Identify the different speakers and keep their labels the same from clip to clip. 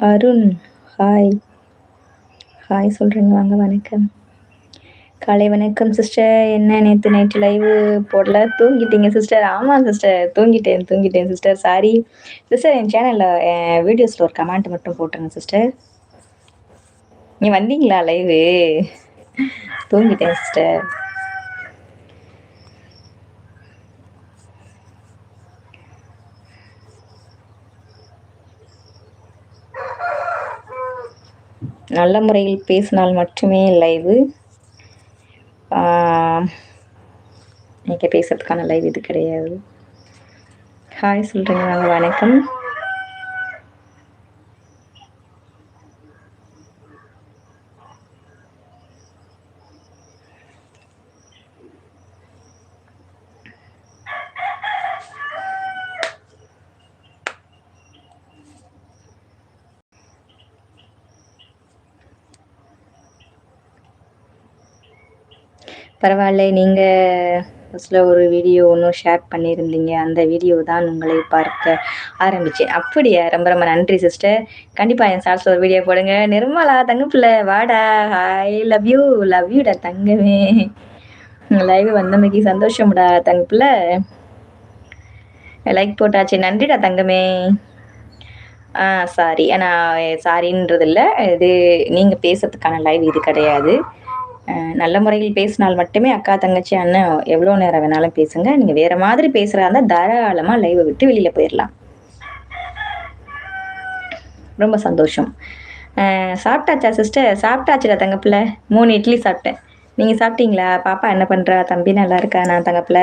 Speaker 1: Arun hi hi சொல்கிறேங்க வாங்க வணக்கம். காலை வணக்கம் சிஸ்டர் என்ன நேற்று நைட்டு லைவு போடல? தூங்கிட்டீங்க சிஸ்டர் ஆமாம் சிஸ்டர் தூங்கிட்டேன் தூங்கிட்டேன் சிஸ்டர் சாரி சிஸ்டர் என் சேனலில் என் வீடியோஸில் ஒரு கமெண்ட் மட்டும் போட்டுருங்க சிஸ்டர் நீ வந்தீங்களா லைவு தூங்கிட்டேன் சிஸ்டர் நல்ல முறையில் பேசினால் மட்டுமே லைவு இன்றைக்கி பேசுறதுக்கான லைவ் இது கிடையாது. ஹாய் சொல்கிறீங்க நாங்கள் வணக்கம். பரவாயில்ல. நீங்கள் ஃபஸ்ட்டில் ஒரு வீடியோ ஒன்றும் ஷேர் பண்ணியிருந்தீங்க. அந்த வீடியோ தான் உங்களை பார்க்க ஆரம்பித்தேன் அப்படியா? ரொம்ப ரொம்ப நன்றி சிஸ்டர் கண்டிப்பாக என் சார்ஸில் ஒரு வீடியோ போடுங்க. நிர்மலா தங்கப்பிள்ள வாடா. ஹாய் லவ் யூ லவ் யூடா தங்கமே. லைவ் வந்தமைக்கு சந்தோஷம்டா தங்கப்பிள்ளை. லைக் போட்டாச்சு. நன்றிடா தங்கமே. ஆ சாரி ஆனால் சாரின்றது இல்லை இது நீங்கள் பேசுறதுக்கான லைவ் இது கிடையாது. நல்ல முறையில் பேசினால் மட்டுமே அக்கா தங்கச்சி அண்ணன் எவ்வளோ நேரம் வேணாலும் பேசுங்க. நீங்கள் வேறு மாதிரி பேசுகிறா இருந்தால் தாராளமாக லைவை விட்டு வெளியில் போயிடலாம் ரொம்ப சந்தோஷம். சாப்பிட்டாச்சா சிஸ்டர் சாப்பிட்டாச்சுடா தங்கப்பில். மூணு இட்லி சாப்பிட்டேன். நீங்கள் சாப்பிட்டீங்களா? பாப்பா என்ன பண்ணுறா தம்பி நல்லா இருக்கா நான் தங்கப்பில்?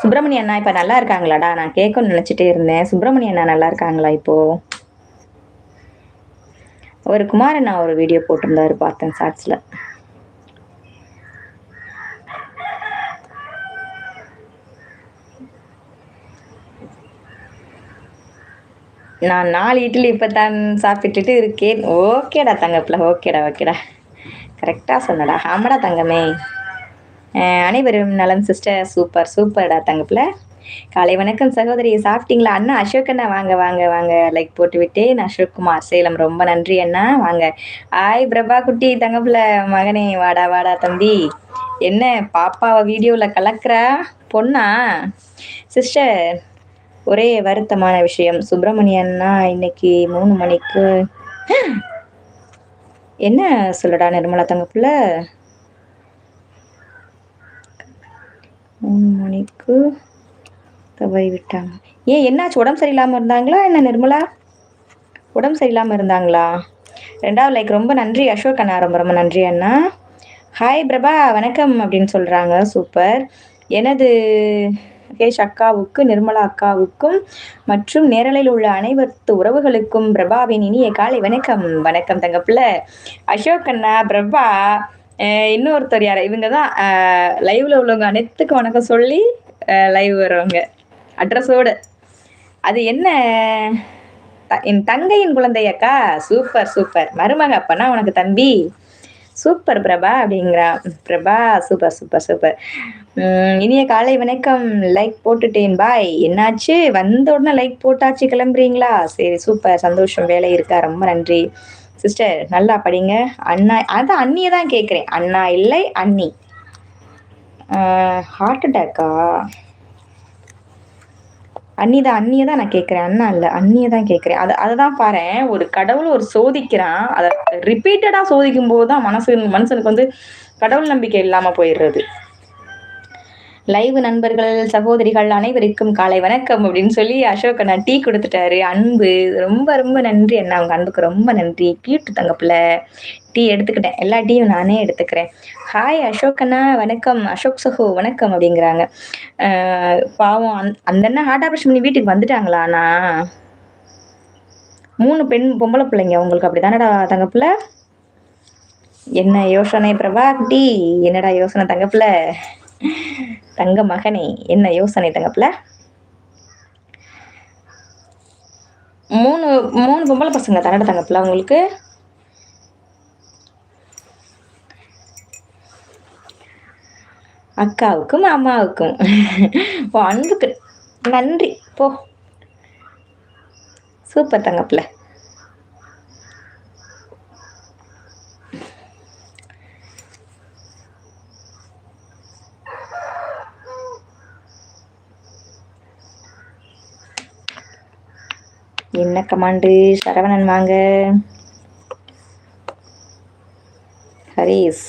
Speaker 1: சுப்பிரமணிய அண்ணா இப்போ நல்லா இருக்காங்களாடா? நான் கேட்கணும்னு நினச்சிட்டே இருந்தேன். சுப்பிரமணிய அண்ணா நல்லா இருக்காங்களா இப்போது ஒரு குமாரன் நான் ஒரு வீடியோ போட்டிருந்தாரு பார்த்தேன் ஷார்ட்ஸில் நான் நாலு இட்லி இப்போ தான் சாப்பிட்டுட்டு இருக்கேன். ஓகேடா தங்கப்பில் ஓகேடா ஓகேடா. கரெக்டாக சொன்னடா. ஆமாடா தங்கமே. அனைவரும் நலம் சிஸ்டர் சூப்பர் சூப்பர்டா தங்கப்பில் காலை வணக்கம் சகோதரி சாப்பிட்டீங்களா? அண்ணா அசோக் அண்ணா வாங்க வாங்க வாங்க. லைக் போட்டு விட்டேன். அசோக் குமார் சேலம் ரொம்ப நன்றி அண்ணா. வாங்க. ஆய் பிரபா குட்டி தங்கப்புல மகனே வாடா வாடா தம்பி. என்ன பாப்பாவை வீடியோவில் கலக்குறா? பொண்ணா? சிஸ்டர் ஒரே வருத்தமான விஷயம். சுப்பிரமணியன்னா இன்னைக்கு மூணு மணிக்கு. என்ன சொல்லடா நிர்மலா தங்கப்புல? மூணு மணிக்கு தவறி விட்டாங்க. ஏன் என்னாச்சு? உடம்பு சரியில்லாமல் இருந்தாங்களா? என்ன நிர்மலா? உடம்பு சரியில்லாமல் இருந்தாங்களா? ரெண்டாவது லைக் ரொம்ப நன்றி அசோக் அண்ணா. ரொம்ப ரொம்ப நன்றி அண்ணா. ஹாய் பிரபா. வணக்கம் அப்படின்னு சொல்கிறாங்க சூப்பர் எனது கேஷ் அக்காவுக்கு நிர்மலா அக்காவுக்கும் மற்றும் நேரலில் உள்ள அனைவரத்து உறவுகளுக்கும் பிரபாவின் இனிய காலை வணக்கம். வணக்கம் தங்கப்பிள்ள அசோக் அண்ணா பிரபா இன்னொருத்தர் யார்? இவங்க தான் லைவ்ல உள்ளவங்க அனைத்துக்கும் வணக்கம் சொல்லி லைவ் வருவாங்க. அட்ரஸோடு. அது என்ன? என் தங்கையின் குழந்தையக்கா? Super super. மருமக அப்பனா உனக்கு தம்பி? சூப்பர் பிரபா அப்படிங்கிறா. Prabha super super super. இனிய காலை வணக்கம். லைக் போட்டுட்டேன் பாய். என்னாச்சு? வந்த உடனே லைக் போட்டாச்சு கிளம்புறீங்களா? சரி சூப்பர். சந்தோஷம் வேலை இருக்கா? ரொம்ப நன்றி. சிஸ்டர் நல்லா படிங்க. அண்ணா அதான் அண்ணியை தான் கேட்குறேன். அண்ணா இல்லை அண்ணி. ஹார்ட் அட்டாக்கா அண்ணி தான் அண்ணியை தான் நான் கேட்குறேன் அண்ணா இல்லை அண்ணியை தான் கேட்குறேன் அதை அதை தான் பாரு ஒரு கடவுள் ஒரு சோதிக்கிறான். அதை ரிப்பீட்டடாக சோதிக்கும் போது தான் மனசு மனுஷனுக்கு வந்து கடவுள் நம்பிக்கை இல்லாமல் போயிடுறது. லைவ் நண்பர்கள் சகோதரிகள் அனைவருக்கும் காலை வணக்கம் அப்படின்னு சொல்லி அசோக் அண்ணா டீ கொடுத்துட்டாரு. அன்பு ரொம்ப ரொம்ப நன்றி அண்ணா. உங்க அன்புக்கு ரொம்ப நன்றி. கீட்டு தங்கப்பில் டீ எடுத்துக்கிட்டேன். எல்லா டீயும் நானே எடுத்துக்கிறேன். ஹாய் அசோக் அண்ணா. வணக்கம். அசோக் சஹோ வணக்கம் அப்படிங்கிறாங்க. பாவம். அந் அந்த அண்ணா ஹார்ட் ஆப்ரேஷன் பண்ணி வீட்டுக்கு வந்துட்டாங்களா அண்ணா? மூணு பெண் பொம்பளை பிள்ளைங்க. உங்களுக்கு அப்படி தானடா தங்கப்பில் என்ன யோசனை பிரபா டீ? என்னடா யோசனை தங்கப்பில் தங்க மகனே என்ன யோசனை தங்கப்பில்? மூணு மூணு பொம்பளை பசங்க தானடா தங்கப்பில் உங்களுக்கு? அக்காவுக்கும் அம்மாவுக்கும். ஓ அன்புக்கு நன்றி. போ. சூப்பர் தங்கப்பில். என்ன கமாண்டு? சரவணன் வாங்க. ஹரீஸ்.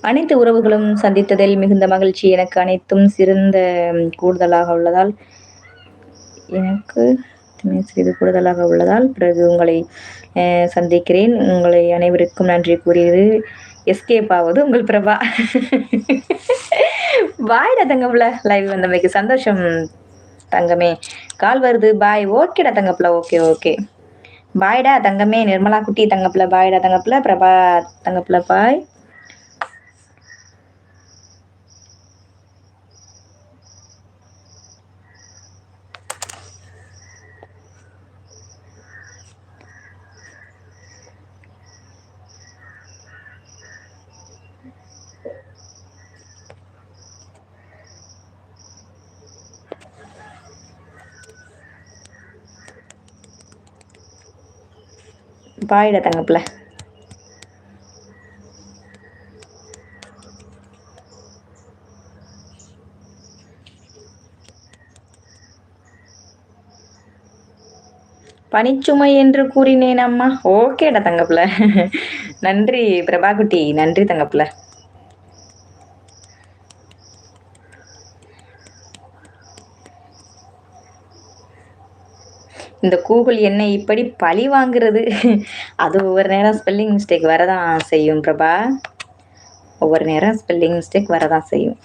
Speaker 1: அனைத்து உறவுகளும் சந்தித்ததில் மிகுந்த மகிழ்ச்சி. எனக்கு அனைத்தும் சிறந்த கூடுதலாக உள்ளதால் எனக்கு சிறிது கூடுதலாக உள்ளதால் பிறகு உங்களை சந்திக்கிறேன். உங்களை அனைவருக்கும் நன்றி கூறியது எஸ்கேப் ஆவது உங்கள் பிரபா. பாய்டா தங்கப்புல. லைவ் வந்தமைக்கு சந்தோஷம் தங்கமே. கால் வருது. பாய் ஓகேடா தங்கப்புல. ஓகே ஓகே பாய்டா தங்கமே. நிர்மலா குட்டி தங்கப்புல. பாய்டா தங்கப்புல. பிரபா தங்கப்புல. பாய் பாயிட தங்கப்பில். பனிச்சுமை என்று கூறினேன் அம்மா ஓகேடா தங்கப்புல. நன்றி பிரபாகுட்டி. நன்றி தங்கப்புல. இந்த கூகுள் என்னை இப்படி பழி வாங்குறது? அது ஒவ்வொரு நேரம் ஸ்பெல்லிங் மிஸ்டேக் வரதான் செய்யும் பிரபா. ஒவ்வொரு நேரம் ஸ்பெல்லிங் மிஸ்டேக் வரதான் செய்யும்.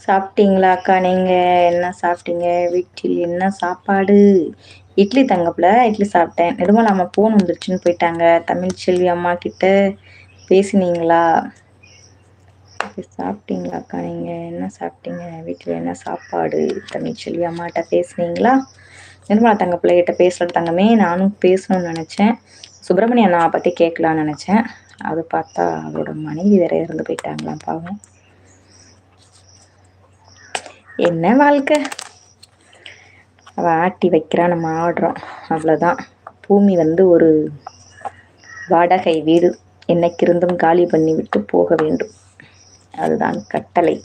Speaker 1: சாப்பிட்டீங்களா அக்கா நீங்கள் என்ன சாப்பிட்டீங்க? வீட்டில் என்ன சாப்பாடு? இட்லி தங்கப்பில் இட்லி சாப்பிட்டேன். நெடுமலை அம்மா ஃபோன் வந்துருச்சுன்னு போயிட்டாங்க. தமிழ் செல்வி அம்மா கிட்ட பேசினீங்களா? சாப்பிட்டீங்களா அக்கா நீங்கள் என்ன சாப்பிட்டீங்க? வீட்டில் என்ன சாப்பாடு? தமிழ் செல்வி அம்மாட்ட பேசுனீங்களா? நிர்மலா தங்க பிள்ளைகிட்ட பேசுகிற தங்கமே நானும் பேசணும்னு நினச்சேன். சுப்பிரமணிய அண்ணாவை பற்றி கேட்கலான்னு நினச்சேன். அது பார்த்தா அவரோட மனைவி வேற இறந்து போயிட்டாங்களாம் பாவம். என்ன வாழ்க்கை? அவள் ஆட்டி வைக்கிறா நம்ம ஆடுறோம். அவ்வளோதான் பூமி வந்து ஒரு வாடகை வீடு. என்னைக்கிருந்தும் காலி பண்ணி விட்டு போக வேண்டும். அதுதான் கட்டளை.